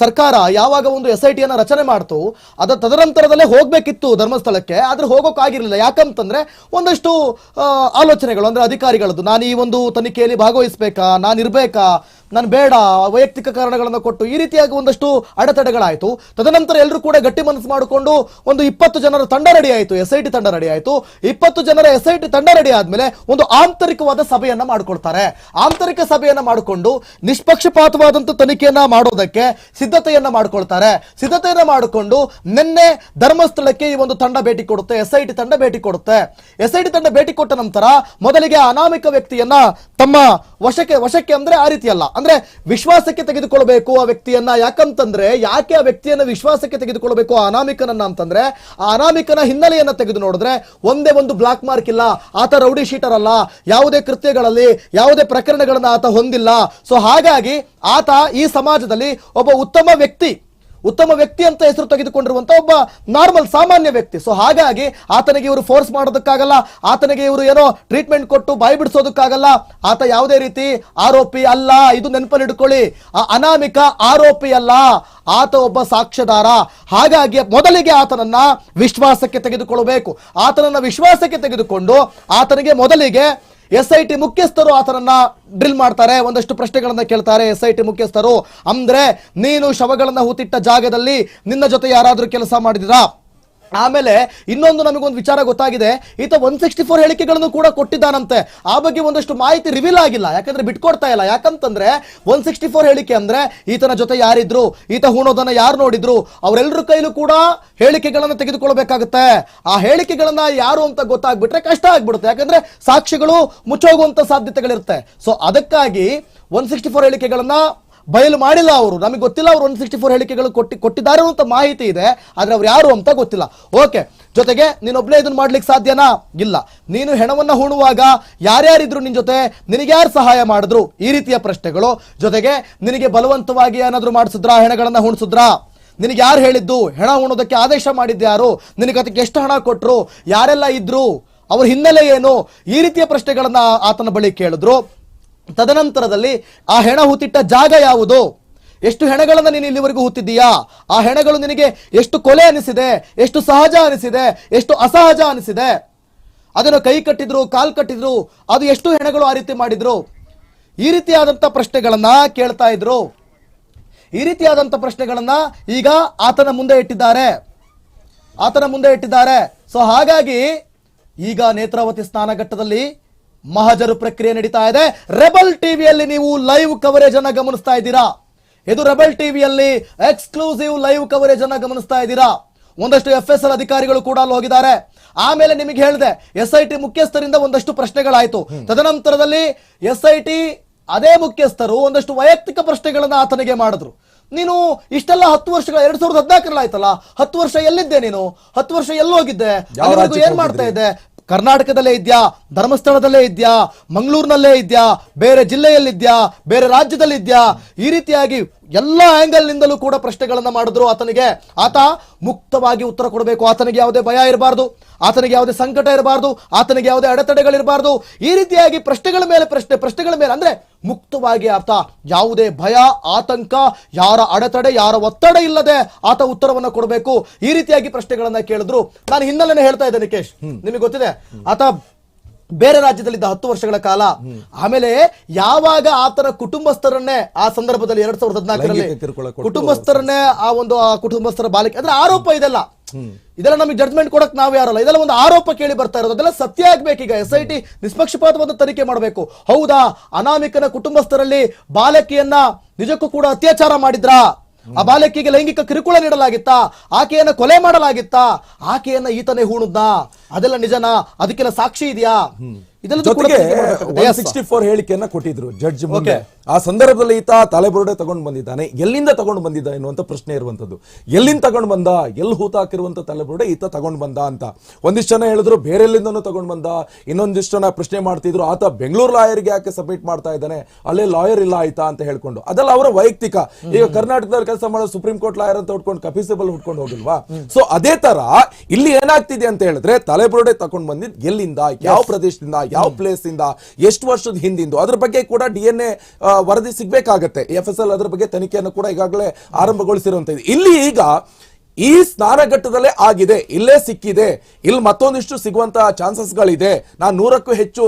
Speaker 1: ಸರ್ಕಾರ ಯಾವಾಗ ಒಂದು ಎಸ್ ಐ ಟಿಯನ್ನು ರಚನೆ ಮಾಡ್ತು, ಅದ ತದನಂತರದಲ್ಲೇ ಹೋಗಬೇಕಿತ್ತು ಧರ್ಮಸ್ಥಳಕ್ಕೆ, ಆದರೆ ಹೋಗೋಕ್ಕಾಗಿರಲಿಲ್ಲ ಯಾಕಂತಂದರೆ ಒಂದಷ್ಟು ಆಲೋಚನೆಗಳು, ಅಂದರೆ ಅಧಿಕಾರಿಗಳದ್ದು, ನಾನು ಈ ಒಂದು ತನಿಖೆಯಲ್ಲಿ ಭಾಗವಹಿಸಬೇಕಾ ನಾನು ಇರ್ಬೇಕಾ ನಾನು ಬೇಡ, ವೈಯಕ್ತಿಕ ಕಾರಣಗಳನ್ನು ಕೊಟ್ಟು ಈ ರೀತಿಯಾಗಿ ಒಂದಷ್ಟು ಅಡೆತಡೆಗಳಾಯಿತು. ತದನಂತರ ಎಲ್ಲರೂ ಕೂಡ ಗಟ್ಟಿ ಮನಸ್ಸು ಮಾಡಿಕೊಂಡು ಒಂದು ಇಪ್ಪತ್ತು ಜನರ ತಂಡ ರೆಡಿ ಆಯಿತು ಎಸ್ ಐ ಟಿ ತಂಡ ರೆಡಿ ಆಯಿತು. ಇಪ್ಪತ್ತು ಜನರ ಎಸ್ ಐ ಟಿ ತಂಡ ರೆಡಿ ಆದ್ಮೇಲೆ ಒಂದು ಆಂತರಿಕವಾದ ಸಭೆಯನ್ನು ಮಾಡಿಕೊಳ್ತಾರೆ. ಆಂತರಿಕ ಸಭೆಯನ್ನು ಮಾಡಿಕೊಂಡು ನಿಷ್ಪಕ್ಷಪಾತವಾದಂಥ ತನಿಖೆಯನ್ನು ಮಾಡೋದಕ್ಕೆ ಸಿದ್ಧತೆಯನ್ನು ಮಾಡಿಕೊಳ್ತಾರೆ. ಸಿದ್ಧತೆಯನ್ನು ಮಾಡಿಕೊಂಡು ನಿನ್ನೆ ಧರ್ಮಸ್ಥಳಕ್ಕೆ ಈ ಒಂದು ತಂಡ ಭೇಟಿ ಕೊಡುತ್ತೆ ಎಸ್ ಐ ಟಿ ತಂಡ ಭೇಟಿ ಕೊಡುತ್ತೆ. ಎಸ್ ಐ ಟಿ ತಂಡ ಭೇಟಿ ಕೊಟ್ಟ ನಂತರ ಮೊದಲಿಗೆ ಅನಾಮಿಕ ವ್ಯಕ್ತಿಯನ್ನ ತಮ್ಮ ವಶಕ್ಕೆ ವಶಕ್ಕೆ ಅಂದ್ರೆ ಆ ರೀತಿ ಅಲ್ಲ. ಅಂದ್ರೆ ವಿಶ್ವಾಸಕ್ಕೆ ತೆಗೆದುಕೊಳ್ಬೇಕು ಆ ವ್ಯಕ್ತಿಯನ್ನ. ಯಾಕಂತಂದ್ರೆ ಯಾಕೆ ಆ ವ್ಯಕ್ತಿಯನ್ನ ವಿಶ್ವಾಸಕ್ಕೆ ತೆಗೆದುಕೊಳ್ಬೇಕು ಆ ಅನಾಮಿಕನನ್ನ ಅಂತಂದ್ರೆ, ಆ ಅನಾಮಿಕನ ಹಿನ್ನೆಲೆಯನ್ನ ತೆಗೆದು ನೋಡಿದ್ರೆ ಒಂದೇ ಒಂದು ಬ್ಲಾಕ್ ಮಾರ್ಕ್ ಇಲ್ಲ. ಆತ ರೌಡಿ ಶೀಟರ್ ಅಲ್ಲ. ಯಾವುದೇ ಕೃತ್ಯಗಳಲ್ಲಿ, ಯಾವುದೇ ಪ್ರಕರಣಗಳನ್ನ ಆತ ಹೊಂದಿಲ್ಲ. ಸೊ ಹಾಗಾಗಿ ಆತ ಈ ಸಮಾಜದಲ್ಲಿ ಒಬ್ಬ ಉತ್ತಮ ವ್ಯಕ್ತಿ. ಉತ್ತಮ ವ್ಯಕ್ತಿ ಅಂತ ಹೆಸರು ತೆಗೆದುಕೊಂಡಿರುವಂತ ಒಬ್ಬ ನಾರ್ಮಲ್ ಸಾಮಾನ್ಯ ವ್ಯಕ್ತಿ. ಸೊ ಹಾಗಾಗಿ ಆತನಿಗೆ ಇವರು ಫೋರ್ಸ್ ಮಾಡೋದಕ್ಕಾಗಲ್ಲ, ಆತನಿಗೆ ಇವರು ಏನೋ ಟ್ರೀಟ್ಮೆಂಟ್ ಕೊಟ್ಟು ಬಾಯಿ ಬಿಡಿಸೋದಕ್ಕಾಗಲ್ಲ, ಆತ ಯಾವುದೇ ರೀತಿ ಆರೋಪಿ ಅಲ್ಲ, ಇದು ನೆನಪಲ್ಲಿ ಇಟ್ಕೊಳ್ಳಿ. ಆ ಅನಾಮಿಕ ಆರೋಪಿ ಅಲ್ಲ, ಆತ ಒಬ್ಬ ಸಾಕ್ಷ್ಯದಾರ. ಹಾಗಾಗಿ ಮೊದಲಿಗೆ ಆತನನ್ನ ವಿಶ್ವಾಸಕ್ಕೆ ತೆಗೆದುಕೊಳ್ಳಬೇಕು. ಆತನನ್ನ ವಿಶ್ವಾಸಕ್ಕೆ ತೆಗೆದುಕೊಂಡು ಆತನಿಗೆ ಮೊದಲಿಗೆ ಎಸ್ ಐ ಟಿ ಮುಖ್ಯಸ್ಥರು ಆತನನ್ನ ಡ್ರಿಲ್ ಮಾಡ್ತಾರೆ. ಒಂದಷ್ಟು ಪ್ರಶ್ನೆಗಳನ್ನ ಕೇಳ್ತಾರೆ ಎಸ್ ಐ ಟಿ ಮುಖ್ಯಸ್ಥರು. ಅಂದ್ರೆ, ನೀನು ಶವಗಳನ್ನ ಹೂತಿಟ್ಟ ಜಾಗದಲ್ಲಿ ನಿನ್ನ ಜೊತೆ ಯಾರಾದ್ರೂ ಕೆಲಸ ಮಾಡಿದಿರಾ? ಆಮೇಲೆ ಇನ್ನೊಂದು ನಮಗೊಂದು ವಿಚಾರ ಗೊತ್ತಾಗಿದೆ. ಈತ ಒನ್ ಸಿಕ್ಸ್ಟಿ ಫೋರ್ ಹೇಳಿಕೆಗಳನ್ನು ಕೂಡ ಕೊಟ್ಟಿದ್ದಾನಂತೆ. ಆ ಬಗ್ಗೆ ಒಂದಷ್ಟು ಮಾಹಿತಿ ರಿವೀಲ್ ಆಗಿಲ್ಲ. ಯಾಕಂದ್ರೆ ಬಿಟ್ಕೊಡ್ತಾ ಇಲ್ಲ. ಯಾಕಂತಂದ್ರೆ ಒನ್ ಸಿಕ್ಸ್ಟಿ ಫೋರ್ ಹೇಳಿಕೆ ಅಂದ್ರೆ ಈತನ ಜೊತೆ ಯಾರಿದ್ರು, ಈತ ಹೂಣೋದನ್ನ ಯಾರು ನೋಡಿದ್ರು ಅವರೆಲ್ಲರ ಕೈಲೂ ಕೂಡ ಹೇಳಿಕೆಗಳನ್ನು ತೆಗೆದುಕೊಳ್ಬೇಕಾಗುತ್ತೆ ಆ ಹೇಳಿಕೆಗಳನ್ನ ಯಾರು ಅಂತ ಗೊತ್ತಾಗ್ಬಿಟ್ರೆ ಕಷ್ಟ ಆಗ್ಬಿಡುತ್ತೆ. ಯಾಕಂದ್ರೆ ಸಾಕ್ಷಿಗಳು ಮುಚ್ಚೋಗುವಂತ ಸಾಧ್ಯತೆಗಳಿರುತ್ತೆ. ಸೊ ಅದಕ್ಕಾಗಿ ಒನ್ ಸಿಕ್ಸ್ಟಿ ಫೋರ್ ಹೇಳಿಕೆಗಳನ್ನ ಬಯಲು ಮಾಡಿಲ್ಲ ಅವರು. ನಮಗೆ ಗೊತ್ತಿಲ್ಲ ಅವರು ಒನ್ ಸಿಕ್ಸ್ಟಿ ಫೋರ್ ಹೇಳಿಕೆಗಳು ಕೊಟ್ಟಿ ಕೊಟ್ಟಿದ್ದಾರೆ ಅಂತ ಮಾಹಿತಿ ಇದೆ, ಆದರೆ ಅವ್ರು ಯಾರು ಅಂತ ಗೊತ್ತಿಲ್ಲ. ಓಕೆ ಜೊತೆಗೆ ನೀನೊಬ್ಬನೇ ಇದನ್ನ ಮಾಡ್ಲಿಕ್ಕೆ ಸಾಧ್ಯನಾ? ಇಲ್ಲ. ನೀನು ಹೆಣವನ್ನ ಹೂಣುವಾಗ ಯಾರ್ಯಾರಿದ್ರು ನಿನ್ನ ಜೊತೆ, ನಿನಗೆ ಯಾರು ಸಹಾಯ ಮಾಡಿದ್ರು? ಈ ರೀತಿಯ ಪ್ರಶ್ನೆಗಳು. ಜೊತೆಗೆ ನಿನಗೆ ಬಲವಂತವಾಗಿ ಏನಾದರೂ ಮಾಡಿಸಿದ್ರಾ? ಹೆಣಗಳನ್ನು ಹುಣಿಸಿದ್ರಾ? ನಿನಗೆ ಯಾರು ಹೇಳಿದ್ದು? ಹೆಣ ಉಣೋದಕ್ಕೆ ಆದೇಶ ಮಾಡಿದ್ಯಾರು ನಿನಗೆ ಅದಕ್ಕೆ ಎಷ್ಟು ಹಣ ಕೊಟ್ಟರು ಯಾರೆಲ್ಲ ಇದ್ರು? ಅವ್ರ ಹಿನ್ನೆಲೆ ಏನು? ಈ ರೀತಿಯ ಪ್ರಶ್ನೆಗಳನ್ನ ಆತನ ಬಳಿ ಕೇಳಿದ್ರು. ತದನಂತರದಲ್ಲಿ ಆ ಹೆಣ ಹೂತಿಟ್ಟ ಜಾಗ ಯಾವುದು? ಎಷ್ಟು ಹೆಣಗಳನ್ನು ನೀನು ಇಲ್ಲಿವರೆಗೂ ಹೂತಿದ್ದೀಯಾ ಆ ಹೆಣಗಳು ನಿನಗೆ ಎಷ್ಟು ಕೊಲೆ ಅನಿಸಿದೆ, ಎಷ್ಟು ಸಹಜ ಅನಿಸಿದೆ, ಎಷ್ಟು ಅಸಹಜ ಅನಿಸಿದೆ? ಅದನ್ನು ಕೈ ಕಟ್ಟಿದ್ರು, ಕಾಲ್ ಕಟ್ಟಿದ್ರು, ಅದು ಎಷ್ಟು ಹೆಣಗಳು ಆ ರೀತಿ ಮಾಡಿದ್ರು? ಈ ರೀತಿಯಾದಂಥ ಪ್ರಶ್ನೆಗಳನ್ನ ಕೇಳ್ತಾ ಇದ್ರು. ಈ ರೀತಿಯಾದಂಥ ಪ್ರಶ್ನೆಗಳನ್ನ ಈಗ ಆತನ ಮುಂದೆ ಇಟ್ಟಿದ್ದಾರೆ. ಆತನ ಮುಂದೆ ಇಟ್ಟಿದ್ದಾರೆ. ಸೊ ಹಾಗಾಗಿ ಈಗ ನೇತ್ರಾವತಿ ಸ್ನಾನಘಟ್ಟದಲ್ಲಿ ಮಹಜರು ಪ್ರಕ್ರಿಯೆ ನಡೀತಾ ಇದೆ. ರೆಬಲ್ ಟಿವಿಯಲ್ಲಿ ನೀವು ಲೈವ್ ಕವರೇಜ್ ಅನ್ನ ಗಮನಿಸ್ತಾ ಇದ್ದೀರಾ? ಇದು ರೆಬಲ್ ಟಿವಿಯಲ್ಲಿ ಎಕ್ಸ್ಕ್ಲೂಸಿವ್ ಲೈವ್ ಕವರೇಜ್ ಅನ್ನ ಗಮನಿಸ್ತಾ ಇದ್ದೀರಾ? ಒಂದಷ್ಟು ಎಫ್ ಎಸ್ ಎಲ್ ಅಧಿಕಾರಿಗಳು ಕೂಡ ಅಲ್ಲಿ ಹೋಗಿದ್ದಾರೆ. ಆಮೇಲೆ ನಿಮಗೆ ಹೇಳಿದೆ ಎಸ್ ಐ ಟಿ ಮುಖ್ಯಸ್ಥರಿಂದ ಒಂದಷ್ಟು ಪ್ರಶ್ನೆಗಳಾಯಿತು. ತದನಂತರದಲ್ಲಿ ಎಸ್ ಐ ಟಿ ಅದೇ ಮುಖ್ಯಸ್ಥರು ಒಂದಷ್ಟು ವೈಯಕ್ತಿಕ ಪ್ರಶ್ನೆಗಳನ್ನ ಆತನಿಗೆ ಮಾಡಿದ್ರು. ನೀನು ಇಷ್ಟೆಲ್ಲ ಹತ್ತು ವರ್ಷಗಳ ಎರಡ್ ಸಾವಿರದ ಹದಿನಾಲ್ಕರಲ್ಲಿ ಆಯ್ತಲ್ಲ ಹತ್ತು ವರ್ಷ ಎಲ್ಲಿದ್ದೆ ನೀನು? ಹತ್ತು ವರ್ಷ
Speaker 2: ಎಲ್ಲೋಗಿದ್ದೆ
Speaker 1: ಏನ್ ಮಾಡ್ತಾ? ಇದ್ದೆ? ಕರ್ನಾಟಕದಲ್ಲೇ ಇದೆಯಾ ಧರ್ಮಸ್ಥಳದಲ್ಲೇ ಇದೆಯಾ ಮಂಗಳೂರಿನಲ್ಲೇ ಇದೆಯಾ ಬೇರೆ ಜಿಲ್ಲೆಯಲ್ಲಿದ್ಯಾ ಬೇರೆ ರಾಜ್ಯದಲ್ಲಿದ್ಯಾ ಈ ರೀತಿಯಾಗಿ ಎಲ್ಲ ಆಂಗಲ್ ನಿಂದಲೂ ಕೂಡ ಪ್ರಶ್ನೆಗಳನ್ನ ಮಾಡಿದ್ರು. ಆತನಿಗೆ ಆತ ಮುಕ್ತವಾಗಿ ಉತ್ತರ ಕೊಡಬೇಕು. ಆತನಿಗೆ ಯಾವುದೇ ಭಯ ಇರಬಾರ್ದು. ಆತನಿಗೆ ಯಾವುದೇ ಸಂಕಟ ಇರಬಾರ್ದು. ಆತನಿಗೆ ಯಾವುದೇ ಅಡೆತಡೆಗಳಿರಬಾರ್ದು ಈ ರೀತಿಯಾಗಿ ಪ್ರಶ್ನೆಗಳ ಮೇಲೆ ಪ್ರಶ್ನೆ ಪ್ರಶ್ನೆಗಳ ಮೇಲೆ ಅಂದ್ರೆ ಮುಕ್ತವಾಗಿ ಆತ ಯಾವುದೇ ಭಯ ಆತಂಕ ಯಾರ ಅಡೆತಡೆ ಯಾರ ಒತ್ತಡ ಇಲ್ಲದೆ ಆತ ಉತ್ತರವನ್ನು ಕೊಡಬೇಕು. ಈ ರೀತಿಯಾಗಿ ಪ್ರಶ್ನೆಗಳನ್ನ ಕೇಳಿದ್ರು. ನಾನು ಹಿನ್ನೆಲೆನೇ ಹೇಳ್ತಾ ಇದ್ದೇನೆ ಕೇಶ್ ನಿಮಗೆ ಗೊತ್ತಿದೆ. ಆತ ಬೇರೆ ರಾಜ್ಯದಲ್ಲಿದ್ದ ಹತ್ತು ವರ್ಷಗಳ ಕಾಲ. ಆಮೇಲೆ ಯಾವಾಗ ಆತನ ಕುಟುಂಬಸ್ಥರನ್ನೇ ಆ ಸಂದರ್ಭದಲ್ಲಿ ಎರಡ್ ಸಾವಿರದ ಹದಿನಾಲ್ಕರಲ್ಲಿ ಕುಟುಂಬಸ್ಥರನ್ನೇ ಆ ಒಂದು ಆ ಕುಟುಂಬಸ್ಥರ ಬಾಲಕಿ ಅಂದ್ರೆ ಆರೋಪ ಇದೆಲ್ಲ. ಇದೆಲ್ಲ ನಮಗೆ ಜಡ್ಜ್ಮೆಂಟ್ ಕೊಡಕ್ ನಾವು ಯಾರಲ್ಲ. ಇದೆಲ್ಲ ಒಂದು ಆರೋಪ ಕೇಳಿ ಬರ್ತಾ ಇರೋದು. ಅದೆಲ್ಲ ಸತ್ಯ ಆಗ್ಬೇಕೀಗ ಎಸ್ ಐ ಟಿ ನಿಷ್ಪಕ್ಷಪಾತವಾದ ತನಿಖೆ ಮಾಡಬೇಕು. ಹೌದಾ? ಅನಾಮಿಕನ ಕುಟುಂಬಸ್ಥರಲ್ಲಿ ಬಾಲಕಿಯನ್ನ ನಿಜಕ್ಕೂ ಕೂಡ ಅತ್ಯಾಚಾರ ಮಾಡಿದ್ರಾ? ಆ ಬಾಲಕಿಗೆ ಲೈಂಗಿಕ ಕಿರುಕುಳ ನೀಡಲಾಗಿತ್ತಾ? ಆಕೆಯನ್ನ ಕೊಲೆ ಮಾಡಲಾಗಿತ್ತಾ? ಆಕೆಯನ್ನ ಈತನೇ ಹೂಣುದ್ನಾ? ಅದೆಲ್ಲ ನಿಜನಾ? ಅದಕ್ಕೆಲ್ಲ ಸಾಕ್ಷಿ ಇದೆಯಾ?
Speaker 2: ಜೊತೆಗೆ ಸಿಕ್ಸ್ಟಿ ಫೋರ್ ಹೇಳಿಕೆಯನ್ನ ಕೊಟ್ಟಿದ್ರು ಜಡ್ಜ್ ಮುಂದೆ. ಆ ಸಂದರ್ಭದಲ್ಲಿ ಈತ ತಲೆಬುರುಡೆ ತಗೊಂಡು ಬಂದಿದ್ದಾನೆ. ಎಲ್ಲಿಂದ ತಗೊಂಡು ಬಂದಿದ್ದ ಎನ್ನುವಂತ ಪ್ರಶ್ನೆ ಇರುವಂತದ್ದು. ಎಲ್ಲಿಂದ ತಗೊಂಡು ಬಂದ? ಎಲ್ಲಿ ಹೂತಾಕಿರುವಂತ ತಲೆಬುರುಡೆ ಈತ ತಗೊಂಡು ಬಂದ ಅಂತ. ಒಂದಿಷ್ಟು ಜನ ಹೇಳಿದ್ರು ಬೇರೆಲ್ಲಿಂದನೂ ತಗೊಂಡು ಬಂದ. ಇನ್ನೊಂದಿಷ್ಟು ಜನ ಪ್ರಶ್ನೆ ಮಾಡ್ತಿದ್ರು ಆತ ಬೆಂಗಳೂರು ಲಾಯರ್ಗೆ ಯಾಕೆ ಸಬ್ಮಿಟ್ ಮಾಡ್ತಾ ಇದ್ದಾನೆ? ಅಲ್ಲೇ ಲಾಯರ್ ಇಲ್ಲ ಆಯ್ತಾ ಅಂತ ಹೇಳ್ಕೊಂಡು. ಅದೆಲ್ಲ ಅವರ ವೈಯಕ್ತಿಕ. ಈಗ ಕರ್ನಾಟಕದಲ್ಲಿ ಕೆಲಸ ಮಾಡೋ ಸುಪ್ರೀಂ ಕೋರ್ಟ್ ಲಾಯರ್ ಅಂತ ಹೊಡ್ಕೊಂಡು ಕಪಿಸಬಲ್ ಹುಡ್ಕೊಂಡು ಹೋಗಿಲ್ವಾ? ಸೊ ಅದೇ ತರ ಇಲ್ಲಿ ಏನಾಗ್ತಿದೆ ಅಂತ ಹೇಳಿದ್ರೆ ತಲೆಬುರುಡೆ ತಗೊಂಡು ಬಂದಿದ್ ಎಲ್ಲಿಂದ ಯಾವ ಪ್ರದೇಶದಿಂದ ಯಾವ ಪ್ಲೇಸ್ ಇಂದ, ಎಷ್ಟು ವರ್ಷದ ಹಿಂದಿಂದು, ಅದ್ರ ಬಗ್ಗೆ ಕೂಡ ಡಿ ಎನ್ ಎ ವರದಿ ಸಿಗ್ಬೇಕಾಗತ್ತೆ. ಎಫ್ ಎಸ್ ಎಲ್ ಅದ್ರ ಬಗ್ಗೆ ತನಿಖೆಯನ್ನು ಕೂಡ ಈಗಾಗಲೇ ಆರಂಭಗೊಳಿಸಿರುವಂತ ಇಲ್ಲಿ ಈಗ ಈ ಸ್ನಾನಘಟ್ಟದಲ್ಲೇ ಆಗಿದೆ, ಇಲ್ಲೇ ಸಿಕ್ಕಿದೆ. ಇಲ್ಲಿ ಮತ್ತೊಂದಿಷ್ಟು ಸಿಗುವಂತ ಚಾನ್ಸಸ್ಗಳಿದೆ. ನಾನು ನೂರಕ್ಕೂ ಹೆಚ್ಚು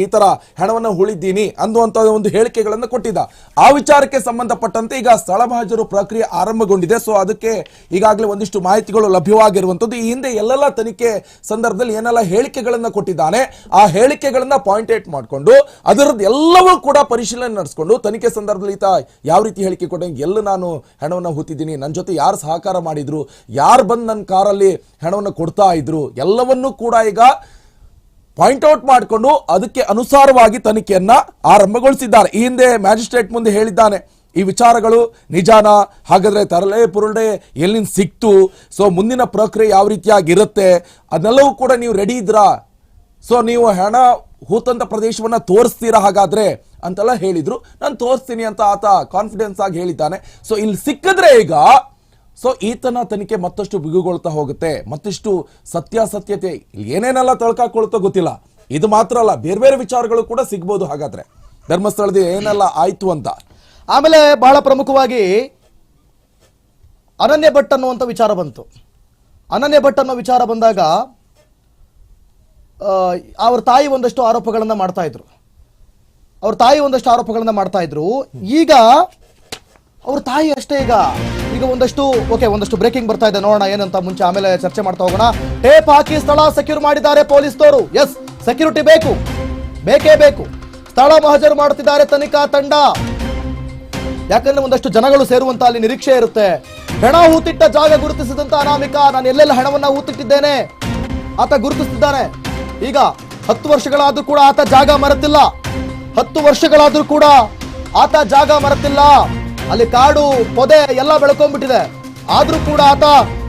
Speaker 2: ಈ ತರ ಹಣವನ್ನು ಉಳಿದ್ದೀನಿ ಅನ್ನುವಂತ ಒಂದು ಹೇಳಿಕೆಗಳನ್ನು ಕೊಟ್ಟಿದ್ದ. ಆ ವಿಚಾರಕ್ಕೆ ಸಂಬಂಧಪಟ್ಟಂತೆ ಈಗ ಸ್ಥಳ ಮಹಾಜರು ಪ್ರಕ್ರಿಯೆ ಆರಂಭಗೊಂಡಿದೆ. ಸೊ ಅದಕ್ಕೆ ಈಗಾಗಲೇ ಒಂದಿಷ್ಟು ಮಾಹಿತಿಗಳು ಲಭ್ಯವಾಗಿರುವಂತದ್ದು ಈ ಹಿಂದೆ ಎಲ್ಲೆಲ್ಲ ತನಿಖೆ ಸಂದರ್ಭದಲ್ಲಿ ಏನೆಲ್ಲ ಹೇಳಿಕೆಗಳನ್ನು ಕೊಟ್ಟಿದ್ದಾನೆ, ಆ ಹೇಳಿಕೆಗಳನ್ನ ಪಾಯಿಂಟ್ ಔಟ್ ಮಾಡಿಕೊಂಡು, ಅದರದ್ದು ಎಲ್ಲವೂ ಕೂಡ ಪರಿಶೀಲನೆ ನಡೆಸ್ಕೊಂಡು, ತನಿಖೆ ಸಂದರ್ಭದಲ್ಲಿ ಈತ ಯಾವ ರೀತಿ ಹೇಳಿಕೆ ಕೊಟ್ಟಂಗೆ, ಎಲ್ಲ ನಾನು ಹಣವನ್ನು ಹೂತಿದ್ದೀನಿ ನನ್ನ ಜೊತೆ ಯಾರು ಸಹಕಾರ ಮಾಡಿದ್ರು ಯಾರು ಬಂದು ನನ್ನ ಕಾರಲ್ಲಿ ಹಣವನ್ನು ಕೊಡ್ತಾ ಇದ್ರು, ಎಲ್ಲವನ್ನೂ ಕೂಡ ಈಗ ಪಾಯಿಂಟ್ ಔಟ್ ಮಾಡಿಕೊಂಡು ಅದಕ್ಕೆ ಅನುಸಾರವಾಗಿ ತನಿಖೆಯನ್ನ ಆರಂಭಗೊಳಿಸಿದ್ದಾರೆ. ಈ ಹಿಂದೆ ಮ್ಯಾಜಿಸ್ಟ್ರೇಟ್ ಮುಂದೆ ಹೇಳಿದ್ದಾನೆ, ಈ ವಿಚಾರಗಳು ನಿಜಾನ? ಹಾಗಾದ್ರೆ ತರಲೆ ಪುರುಡೆ ಎಲ್ಲಿಂದ ಸಿಕ್ತು? ಸೊ ಮುಂದಿನ ಪ್ರಕ್ರಿಯೆ ಯಾವ ರೀತಿಯಾಗಿರುತ್ತೆ? ಅದನ್ನೆಲ್ಲವೂ ಕೂಡ ನೀವು ರೆಡಿ ಇದ್ರಾ? ಸೊ ನೀವು ಹಣ ಹೂತಂತ ಪ್ರದೇಶವನ್ನ ತೋರಿಸ್ತೀರಾ ಹಾಗಾದ್ರೆ? ಅಂತೆಲ್ಲ ಹೇಳಿದ್ರು. ನಾನು ತೋರಿಸ್ತೀನಿ ಅಂತ ಆತ ಕಾನ್ಫಿಡೆನ್ಸ್ ಆಗಿ ಹೇಳಿದ್ದಾನೆ. ಸೊ ಇಲ್ಲಿ ಸಿಕ್ಕಿದ್ರೆ ಈಗ ಸೊ ಈತನ ತನಿಖೆ ಮತ್ತಷ್ಟು ಬಿಗುಗೊಳ್ತಾ ಹೋಗುತ್ತೆ. ಮತ್ತಿಷ್ಟು ಸತ್ಯಾಸತ್ಯತೆ ಏನೇನೆಲ್ಲ ತಳ್ಕಾಕೊಳ್ತೋ ಗೊತ್ತಿಲ್ಲ. ಇದು ಮಾತ್ರ ಅಲ್ಲ, ಬೇರೆ ಬೇರೆ ವಿಚಾರಗಳು ಕೂಡ ಸಿಗ್ಬೋದು ಹಾಗಾದ್ರೆ. ಧರ್ಮಸ್ಥಳದ ಏನೆಲ್ಲ ಆಯ್ತು ಅಂತ.
Speaker 1: ಆಮೇಲೆ ಬಹಳ ಪ್ರಮುಖವಾಗಿ ಅನನ್ಯ ಭಟ್ ಅನ್ನುವಂಥ ವಿಚಾರ ಬಂತು. ಅನನ್ಯ ಭಟ್ ಅನ್ನೋ ವಿಚಾರ ಬಂದಾಗ ಅವ್ರ ತಾಯಿ ಒಂದಷ್ಟು ಆರೋಪಗಳನ್ನು ಮಾಡ್ತಾ ಇದ್ರು. ಅವ್ರ ತಾಯಿ ಒಂದಷ್ಟು ಆರೋಪಗಳನ್ನು ಮಾಡ್ತಾ ಇದ್ರು. ಈಗ ಅವ್ರ ತಾಯಿ ಅಷ್ಟೇ ಈಗ. ಈಗ ಒಂದಷ್ಟು, ಓಕೆ, ಒಂದಷ್ಟು ಬ್ರೇಕಿಂಗ್ ಬರ್ತಾ ಇದೆ. ನೋಡೋಣ ಏನಂತ ಮುಂಚೆ ಆಮೇಲೆ ಚರ್ಚೆ ಮಾಡ್ತಾ ಹೋಗೋಣ. ಟೇಪ್ ಹಾಕಿ ಸ್ಥಳ ಸೆಕ್ಯೂರ್ ಮಾಡಿದ್ದಾರೆ ಪೊಲೀಸ್ನವರು ಎಸ್ ಸೆಕ್ಯೂರಿಟಿ ಬೇಕು. ಬೇಕೇ ಬೇಕು. ಸ್ಥಳ ಮಹಜರು ಮಾಡುತ್ತಿದ್ದಾರೆ ತನಿಖಾ ತಂಡ. ಯಾಕಂದ್ರೆ ಒಂದಷ್ಟು ಜನಗಳು ಸೇರುವಂತ ಅಲ್ಲಿ ನಿರೀಕ್ಷೆ ಇರುತ್ತೆ. ಹೆಣ ಹೂತಿಟ್ಟ ಜಾಗ ಗುರುತಿಸಿದಂತ ಅನಾಮಿಕ. ನಾನು ಎಲ್ಲೆಲ್ಲ ಹಣವನ್ನ ಹೂತಿಟ್ಟಿದ್ದೇನೆ? ಆತ ಗುರುತಿಸ್ತಿದ್ದಾನೆ. ಈಗ ಹತ್ತು ವರ್ಷಗಳಾದ್ರೂ ಕೂಡ ಆತ ಜಾಗ ಮರೆತಿಲ್ಲ. ಹತ್ತು ವರ್ಷಗಳಾದ್ರೂ ಕೂಡ ಆತ ಜಾಗ ಮರೆತಿಲ್ಲ. ಅಲ್ಲಿ ಕಾಡು, ಪೊದೆ ಎಲ್ಲ ಬೆಳ್ಕೊಂಡ್ಬಿಟ್ಟಿದೆ. ಆದ್ರೂ ಕೂಡ ಆತ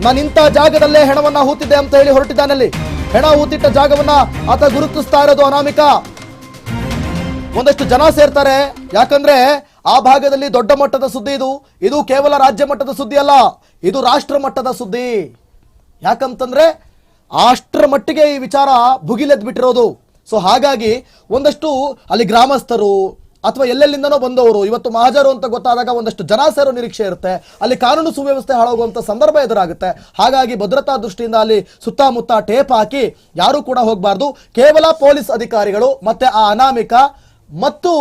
Speaker 1: ನಾನು ಇಂಥ ಜಾಗದಲ್ಲೇ ಹೆಣವನ್ನ ಹೂತಿದ್ದೆ ಅಂತ ಹೇಳಿ ಹೊರಟಿದ್ದಾನೆ ಅಲ್ಲಿ. ಹೆಣ ಹೂತಿಟ್ಟ ಜಾಗವನ್ನ ಆತ ಗುರುತಿಸ್ತಾ ಇರೋದು ಅನಾಮಿಕ. ಒಂದಷ್ಟು ಜನ ಸೇರ್ತಾರೆ. ಯಾಕಂದ್ರೆ ಆ ಭಾಗದಲ್ಲಿ ದೊಡ್ಡ ಮಟ್ಟದ ಸುದ್ದಿ ಇದು. ಇದು ಕೇವಲ ರಾಜ್ಯ ಮಟ್ಟದ ಸುದ್ದಿ ಅಲ್ಲ, ಇದು ರಾಷ್ಟ್ರ ಮಟ್ಟದ ಸುದ್ದಿ. ಯಾಕಂತಂದ್ರೆ ಅಷ್ಟರ ಮಟ್ಟಿಗೆ ಈ ವಿಚಾರ ಭುಗಿಲೆದ್ಬಿಟ್ಟಿರೋದು. ಸೊ ಹಾಗಾಗಿ ಒಂದಷ್ಟು ಅಲ್ಲಿ ಗ್ರಾಮಸ್ಥರು ಅಥವಾ ಎಲ್ಲೆಲ್ಲಿಂದನೋ ಬಂದವರು, ಇವತ್ತು ಮಹಾಜರು ಅಂತ ಗೊತ್ತಾದಾಗ ಒಂದಷ್ಟು ಜನ ಸೇರೋ ನಿರೀಕ್ಷೆ ಇರುತ್ತೆ. ಅಲ್ಲಿ ಕಾನೂನು ಸುವ್ಯವಸ್ಥೆ ಹಾಳಾಗುವಂತ ಸಂದರ್ಭ ಎದುರಾಗುತ್ತೆ. ಹಾಗಾಗಿ ಭದ್ರತಾ ದೃಷ್ಟಿಯಿಂದ ಅಲ್ಲಿ ಸುತ್ತಮುತ್ತ ಟೇಪ್ ಹಾಕಿ ಯಾರು ಕೂಡ ಹೋಗಬಾರ್ದು. ಕೇವಲ ಪೊಲೀಸ್ ಅಧಿಕಾರಿಗಳು ಮತ್ತೆ ಆ ಅನಾಮಿಕ ಮತ್ತು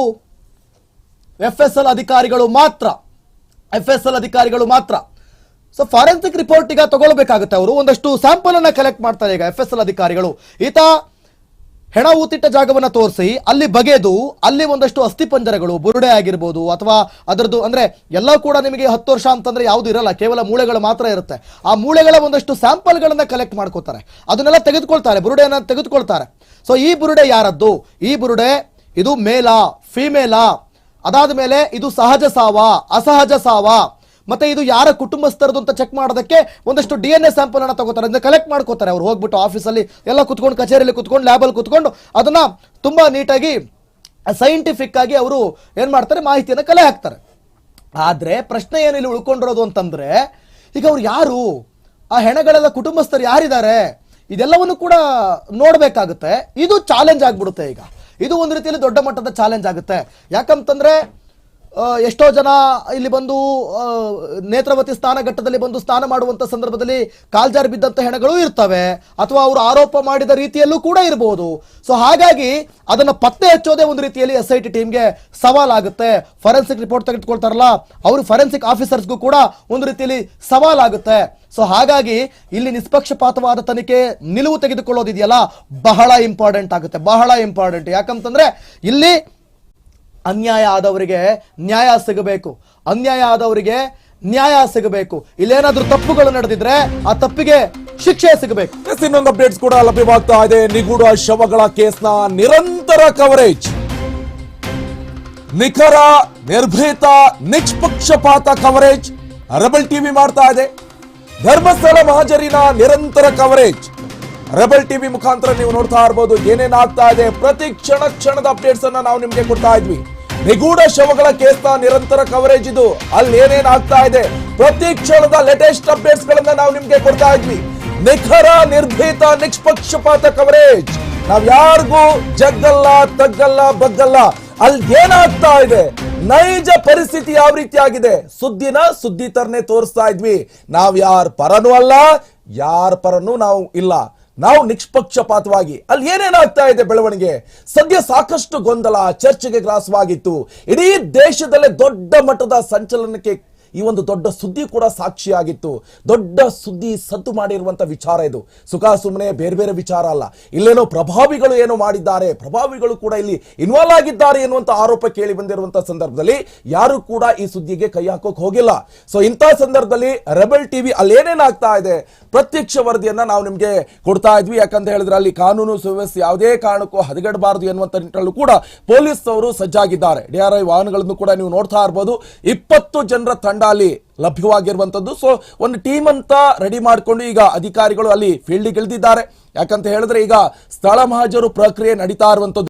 Speaker 1: ಎಫ್ ಎಸ್ ಎಲ್ ಅಧಿಕಾರಿಗಳು ಮಾತ್ರ. ಎಫ್ ಎಸ್ ಎಲ್ ಅಧಿಕಾರಿಗಳು ಮಾತ್ರ. ಸೊ ಫಾರೆನ್ಸಿಕ್ ರಿಪೋರ್ಟ್ ಈಗ ತಗೊಳ್ಬೇಕಾಗುತ್ತೆ ಅವರು. ಒಂದಷ್ಟು ಸ್ಯಾಂಪಲ್ ಅನ್ನ ಕಲೆಕ್ಟ್ ಮಾಡ್ತಾರೆ ಈಗ ಎಫ್ ಎಸ್ ಎಲ್ ಅಧಿಕಾರಿಗಳು. ಈತ ಹೆಣ ಊತಿಟ್ಟ ಜಾಗವನ್ನ ತೋರಿಸಿ, ಅಲ್ಲಿ ಬಗೆದು, ಅಲ್ಲಿ ಒಂದಷ್ಟು ಅಸ್ಥಿಪಂಜರಗಳು ಬುರುಡೆ ಆಗಿರ್ಬೋದು, ಅಥವಾ ಅದರದ್ದು ಅಂದ್ರೆ ಎಲ್ಲ ಕೂಡ ನಿಮಗೆ ಹತ್ತು ವರ್ಷ ಅಂತಂದ್ರೆ ಯಾವುದು ಇರಲ್ಲ, ಕೇವಲ ಮೂಳೆಗಳು ಮಾತ್ರ ಇರುತ್ತೆ. ಆ ಮೂಳೆಗಳ ಒಂದಷ್ಟು ಸ್ಯಾಂಪಲ್ಗಳನ್ನು ಕಲೆಕ್ಟ್ ಮಾಡ್ಕೋತಾರೆ. ಅದನ್ನೆಲ್ಲ ತೆಗೆದುಕೊಳ್ತಾರೆ, ಬುರುಡೆಯನ್ನು ತೆಗೆದುಕೊಳ್ತಾರೆ. ಸೊ ಈ ಬುರುಡೆ ಯಾರದ್ದು? ಈ ಬುರುಡೆ ಇದು ಮೇಲಾ, ಫಿಮೇಲಾ? ಅದಾದ ಮೇಲೆ ಇದು ಸಹಜ ಸಾವ, ಅಸಹಜ ಸಾವ? ಮತ್ತೆ ಇದು ಯಾರ ಕುಟುಂಬಸ್ಥರದು ಅಂತ ಚೆಕ್ ಮಾಡೋದಕ್ಕೆ ಒಂದಷ್ಟು ಡಿ ಎನ್ ಎ ಸ್ಯಾಂಪಲ್ ಅನ್ನ ತಗೋತಾರೆ. ಅದನ್ನ ಕಲೆಕ್ಟ್ ಮಾಡ್ಕೋತಾರೆ ಅವ್ರು. ಹೋಗ್ಬಿಟ್ಟು ಆಫೀಸಲ್ಲಿ ಎಲ್ಲ ಕುತ್ಕೊಂಡು, ಕಚೇರಿಯಲ್ಲಿ ಕುತ್ಕೊಂಡು ಲ್ಯಾಬಲ್ಲಿ ಕುತ್ಕೊಂಡು ಅದನ್ನ ತುಂಬಾ ನೀಟಾಗಿ ಸೈಂಟಿಫಿಕ್ ಆಗಿ ಅವರು ಏನ್ ಮಾಡ್ತಾರೆ? ಮಾಹಿತಿಯನ್ನು ಕಲೆ ಹಾಕ್ತಾರೆ. ಆದ್ರೆ ಪ್ರಶ್ನೆ ಏನು ಉಳ್ಕೊಂಡಿರೋದು ಅಂತಂದ್ರೆ, ಈಗ ಅವ್ರು ಯಾರು? ಆ ಹೆಣಗಳೆಲ್ಲ ಕುಟುಂಬಸ್ಥರು ಯಾರಿದ್ದಾರೆ? ಇದೆಲ್ಲವನ್ನು ಕೂಡ ನೋಡ್ಬೇಕಾಗುತ್ತೆ. ಇದು ಚಾಲೆಂಜ್ ಆಗ್ಬಿಡುತ್ತೆ ಈಗ. ಇದು ಒಂದು ರೀತಿಯಲ್ಲಿ ದೊಡ್ಡ ಮಟ್ಟದ ಚಾಲೆಂಜ್ ಆಗುತ್ತೆ. ಯಾಕಂತಂದ್ರೆ ಎಷ್ಟೋ ಜನ ಇಲ್ಲಿ ಬಂದು ನೇತ್ರಾವತಿ ಸ್ನಾನ ಘಟ್ಟದಲ್ಲಿ ಬಂದು ಸ್ನಾನ ಮಾಡುವಂತ ಸಂದರ್ಭದಲ್ಲಿ ಕಾಲ್ಜಾರಿ ಬಿದ್ದಂತ ಹೆಣಗಳು ಇರ್ತವೆ ಅಥವಾ ಅವರು ಆರೋಪ ಮಾಡಿದ ರೀತಿಯಲ್ಲೂ ಕೂಡ ಇರಬಹುದು ಸೊ ಹಾಗಾಗಿ ಅದನ್ನ ಪತ್ತೆ ಹಚ್ಚೋದೇ ಒಂದು ರೀತಿಯಲ್ಲಿ ಎಸ್ ಐ ಟಿ ಟೀಮ್ಗೆ ಸವಾಲಾಗುತ್ತೆ. ಫರೆನ್ಸಿಕ್ ರಿಪೋರ್ಟ್ ತೆಗೆದುಕೊಳ್ತಾರಲ್ಲ, ಅವರು ಫರೆನ್ಸಿಕ್ ಆಫೀಸರ್ಸ್ಗೂ ಕೂಡ ಒಂದು ರೀತಿಯಲ್ಲಿ ಸವಾಲಾಗುತ್ತೆ. ಸೊ ಹಾಗಾಗಿ ಇಲ್ಲಿ ನಿಷ್ಪಕ್ಷಪಾತವಾದ ತನಿಖೆ ನಿಲುವು ತೆಗೆದುಕೊಳ್ಳೋದಿದೆಯಲ್ಲ, ಬಹಳ ಇಂಪಾರ್ಟೆಂಟ್ ಆಗುತ್ತೆ, ಬಹಳ ಇಂಪಾರ್ಟೆಂಟ್ ಯಾಕಂತಂದ್ರೆ ಇಲ್ಲಿ ಅನ್ಯಾಯ ಆದವರಿಗೆ ನ್ಯಾಯ ಸಿಗಬೇಕು. ಅನ್ಯಾಯ ಆದವರಿಗೆ ನ್ಯಾಯ ಸಿಗಬೇಕು. ಇಲ್ಲೇನಾದ್ರೂ ತಪ್ಪುಗಳು ನಡೆದಿದ್ರೆ ಆ ತಪ್ಪಿಗೆ ಶಿಕ್ಷೆ ಸಿಗಬೇಕು.
Speaker 2: ಇನ್ನೊಂದು ಅಪ್ಡೇಟ್ಸ್ ಕೂಡ ಲಭ್ಯವಾಗ್ತಾ ಇದೆ. ನಿಗೂಢ ಶವಗಳ ಕೇಸ್ನ ನಿರಂತರ ಕವರೇಜ್ ನಿಖರ, ನಿರ್ಭೀತ, ನಿಷ್ಪಕ್ಷಪಾತ ಕವರೇಜ್ ರೆಬಲ್ ಟಿವಿ ಮಾಡ್ತಾ ಇದೆ. ಧರ್ಮಸ್ಥಳ ಮಹಾಜರಿನ ನಿರಂತರ ಕವರೇಜ್ ರೆಬಲ್ ಟಿವಿ ಮುಖಾಂತರ ನೀವು ನೋಡ್ತಾ ಇರ್ಬೋದು. ಏನೇನ್ ಆಗ್ತಾ ಇದೆ? ಪ್ರತಿ ಕ್ಷಣ ಕ್ಷಣದ ಅಪ್ಡೇಟ್ಸ್ ಅನ್ನ ನಾವು ನಿಮ್ಗೆ ಕೊಡ್ತಾ ಇದ್ವಿ. ನಿಗೂಢ ಶವಗಳ ಕೇಸ್ನ ನಿರಂತರ ಕವರೇಜ್ ಇದು. ಅಲ್ಲಿ ಏನೇನ್ ಆಗ್ತಾ ಇದೆ? ಪ್ರತಿ ಕ್ಷಣದ ಲೇಟೆಸ್ಟ್ ಅಪ್ಡೇಟ್ಸ್ ಗಳನ್ನ ನಾವು ನಿಮ್ಗೆ ಕೊಡ್ತಾ ಇದ್ವಿ. ನಿಖರ, ನಿರ್ಭೀತ, ನಿಷ್ಪಕ್ಷಪಾತ ಕವರೇಜ್ ನಾವ್ ಯಾರಿಗೂ ಜಗ್ಗಲ್ಲ, ತಗ್ಗಲ್ಲ, ಬಗ್ಗಲ್ಲ. ಅಲ್ಲಿ ಏನಾಗ್ತಾ ಇದೆ? ನೈಜ ಪರಿಸ್ಥಿತಿ ಯಾವ ರೀತಿ ಆಗಿದೆ ಸುದ್ದಿನ ಸುದ್ದಿ ತರನೇ ತೋರಿಸ್ತಾ ಇದ್ವಿ. ನಾವ್ ಯಾರ ಪರನೂ ಅಲ್ಲ, ಯಾರ ಪರನೂ ನಾವು ಇಲ್ಲ. ನಾವು ನಿಷ್ಪಕ್ಷಪಾತವಾಗಿ ಅಲ್ಲಿ ಏನೇನಾಗ್ತಾ ಇದೆ ಬೆಳವಣಿಗೆ? ಸದ್ಯ ಸಾಕಷ್ಟು ಗೊಂದಲ, ಚರ್ಚೆಗೆ ಗ್ರಾಸವಾಗಿತ್ತು. ಇಡೀ ದೇಶದಲ್ಲೇ ದೊಡ್ಡ ಮಟ್ಟದ ಸಂಚಲನಕ್ಕೆ ಈ ಒಂದು ದೊಡ್ಡ ಸುದ್ದಿ ಕೂಡ ಸಾಕ್ಷಿಯಾಗಿತ್ತು. ದೊಡ್ಡ ಸುದ್ದಿ ಸದ್ದು ಮಾಡಿರುವಂತ ವಿಚಾರ ಇದು. ಸುಖ ಸುಮ್ಮನೆ ಬೇರೆ ಬೇರೆ ವಿಚಾರ ಅಲ್ಲ. ಇಲ್ಲೇನೋ ಪ್ರಭಾವಿಗಳು ಏನೋ ಮಾಡಿದ್ದಾರೆ. ಪ್ರಭಾವಿಗಳು ಕೂಡ ಇಲ್ಲಿ ಇನ್ವಾಲ್ವ್ ಆಗಿದ್ದಾರೆ ಎನ್ನುವಂತ ಆರೋಪ ಕೇಳಿ ಬಂದಿರುವಂತ ಸಂದರ್ಭದಲ್ಲಿ ಯಾರು ಕೂಡ ಈ ಸುದ್ದಿಗೆ ಕೈ ಹಾಕೋಕೆ ಹೋಗಿಲ್ಲ. ಸೊ ಇಂಥ ಸಂದರ್ಭದಲ್ಲಿ ರೆಬಲ್ ಟಿವಿ ಅಲ್ಲಿ ಏನೇನಾಗ್ತಾ ಇದೆ? ಪ್ರತ್ಯಕ್ಷ ವರದಿಯನ್ನ ನಾವು ನಿಮಗೆ ಕೊಡ್ತಾ ಇದ್ವಿ. ಯಾಕಂತ ಹೇಳಿದ್ರೆ ಅಲ್ಲಿ ಕಾನೂನು ಸುವ್ಯವಸ್ಥೆ ಯಾವುದೇ ಕಾರಣಕ್ಕೂ ಹದಗೆಡಬಾರದು ಎನ್ನುವಂತ ನಿಟ್ಟಿನಲ್ಲೂ ಕೂಡ ಪೊಲೀಸ್ ಅವರು ಸಜ್ಜಾಗಿದ್ದಾರೆ ಡಿಆರ್ಐ ವಾಹನಗಳನ್ನು ಕೂಡ ನೀವು ನೋಡ್ತಾ ಇರ್ಬೋದು. ಇಪ್ಪತ್ತು ಜನರ ತಂಡ ಅಲ್ಲಿ ಲಭ್ಯವಾಗಿರುವಂತದ್ದು. ಸೊ ಒಂದು ಟೀಮ್ ಅಂತ ರೆಡಿ ಮಾಡಿಕೊಂಡು ಈಗ ಅಧಿಕಾರಿಗಳು ಅಲ್ಲಿ ಫೀಲ್ಡ್ ಇಳಿದಿದ್ದಾರೆ. ಯಾಕಂತ ಹೇಳಿದ್ರೆ ಈಗ ಸ್ಥಳ ಮಹಾಜರು ಪ್ರಕ್ರಿಯೆ ನಡೀತಾ ಇರುವಂತದ್ದು.